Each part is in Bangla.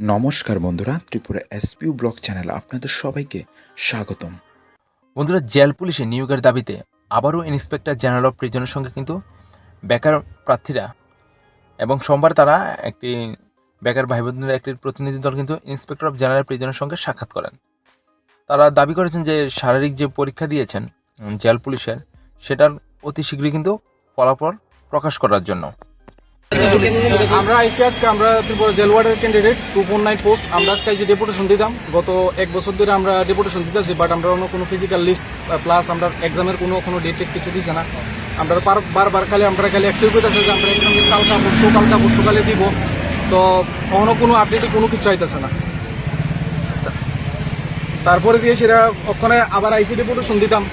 নমস্কার বন্ধুরা, ত্রিপুরা এসপিউ ব্লক চ্যানেল আপনাদের সবাইকে স্বাগতম। বন্ধুরা, জেল পুলিশে নিয়োগের দাবিতে আবারও ইন্সপেক্টর জেনারেল অফ প্রিজনের সঙ্গে কিন্তু বেকার প্রার্থীরা এবং সোমবার তারা একটি বেকার ভাই বোনদের একটি প্রতিনিধি দল কিন্তু ইন্সপেক্টর অফ জেনারেল প্রিজনের সঙ্গে সাক্ষাৎ করেন। তারা দাবি করেছেন যে শারীরিক যে পরীক্ষা দিয়েছেন জেল পুলিশের, সেটার অতি শীঘ্রই কিন্তু ফলাফল প্রকাশ করার জন্য। আমরা আইসি আজকে, আমরা ত্রিপুরা জেল ওয়ার্ডের candidate two four nine post আমরা আজকে যে ডেপুটেশন দিতাম। গত এক বছর ধরে আমরা ডেপুটেশন দিতেছি বাট আমরা অন্য কোনো ফিজিক্যাল লিস্ট প্লাস আমরা এক্সামের কোনো কোনো ডেট কিছু দিছে না। আমরা বার- বারবার খালি, আমরা খালি একটাই করতেছে যে আমরা এক্সাম কালকা পরশু কালকা পরশু কালে দিব। তো কখনো কোনো আপডেটে কোনো কিছু আইতেছে না। তারপরে দিয়ে সেটা ওখানে আবার আইসি ডেপুটেশন দিতাম।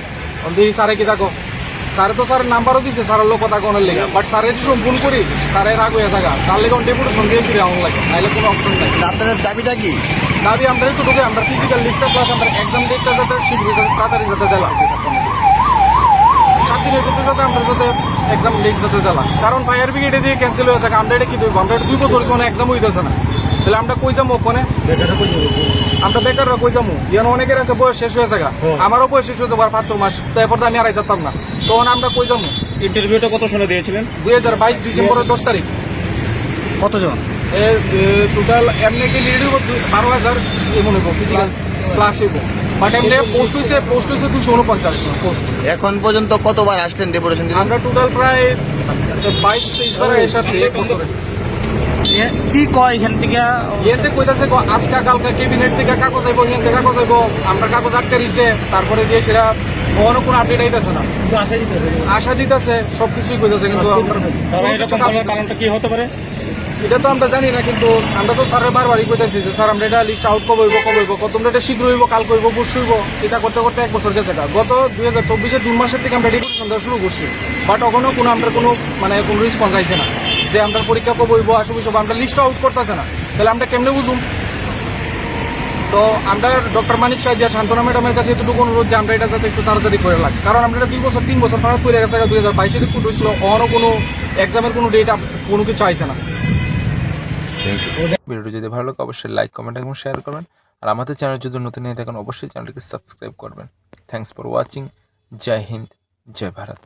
দিয়ে স্যারে কি থাকো স্যারে তো স্যারের নাম্বারও দিছে স্যারের লোক কথা কোনের লেগে। বাট স্যারে যদি ফোন করি স্যারের রাগ হয়ে থাকা। তার লেগে ডেপুটেশন দিয়ে সেটা এমন লাগে নাহলে কোনো অপশন নাই। আপনাদের দাবিটা কি? দাবি আমরা একটু ঢুকে আমরা ফিজিক্যাল লিস্টটা প্লাস আমরা এক্সাম ডেটটা যাতে শীঘ্র যাতে তাড়াতাড়ি যাতে দেওয়া সাত দিনের ভিতরে যাতে আমরা যাতে এক্সাম লিস্ট যাতে দেওয়া কারণ ফায়ার ব্রিগেডে দিয়ে ক্যান্সেল হয়ে থাকে আমরা এটা কি দেবো আমরা দুই বছর কোনো এক্সাম হইতেছে না। তাহলে আমরা কই যাব ওখানে? আমরা বেকাররা কই যাব ইয়ান অনেকের আছে বয়স শেষ হয়ে থাকে আমারও বয়স শেষ হয়ে যাব পাঁচ ছ মাস। তারপর তো আমি আর যেতাম না। তখন আমরা কই যাব ইন্টারভিউটা কত সালে দিয়েছিলেন? দুই হাজার বাইশ ডিসেম্বরের দশ তারিখ। কতজন? টোটাল এমনি কি লিড হইব? বারো হাজার এমন হইব ফিজিক্যাল ক্লাস হইব। বাট এমনি পোস্ট হয়েছে পোস্ট হয়েছে দুশো উনপঞ্চাশ। পোস্ট এখন পর্যন্ত কতবার আসলেন ডেপুটেশন আমরা টোটাল প্রায় বাইশ তেইশ বার এসেছি এক বছরে। কি কয় এখান থেকে? ইয়েতে কইতাছে আজকা কালকা ক্যাবিনেট থেকে কাগজ আইব হিয়ান থেকে কাগজ আইব। আমরা কাগজ আটকে দিছে তারপরে দিয়ে সেটা কখনো কোনো আপডেট আইতেছে না। আশা দিতেছে। সব কিছুই কইতাছে কিন্তু আমরা। কোনো কিছু কাজ হইতাছে না। কারণটা কি হতে পারে? এটা তো আমরা জানি না কিন্তু আমরা তো স্যারের বারবারই কইতেছি যে স্যার আমরা এটা লিস্ট আউট কবে হইব কবে হইব কত এটা শীঘ্র হইব কাল করব পরশু হইব। এটা করতে করতে এক বছর গেছে গত দুই হাজার চব্বিশের জুন মাসের থেকে আমরা ডেপুটেশন দেওয়া শুরু করছি। বাট ওখানেও কোনো আমরা কোনো মানে কোনো রেসপন্স আইছে না। যে আমরা পরীক্ষা কবে হইব আসব সব আমরা লিস্ট আউট করতেছে না। তাহলে আমরা কেমনে বুঝুম? তো আমরা ডক্টর মানিক সাহেব আর শান্তনা ম্যাডামের কাছে এতটুকু অনুরোধ যে আমরা এটা যাতে একটু তাড়াতাড়ি করে লাগ। কারণ আমরা এটা দুই বছর, তিন বছর পার করে গেছে দুই হাজার বাইশে রিক্রুট হয়েছিল অনও কোনো এক্সামের কোনো ডেট কোনো কিছু আইছে না। ভিডিওটি যদি ভালো লাগে, অবশ্যই লাইক কমেন্ট এবং শেয়ার করবেন। আর আমাদের চ্যানেল যদি নতুন হয়ে থাকেন, অবশ্যই চ্যানেলটিকে সাবস্ক্রাইব করবেন। Thanks for watching Jai Hind Jai Bharat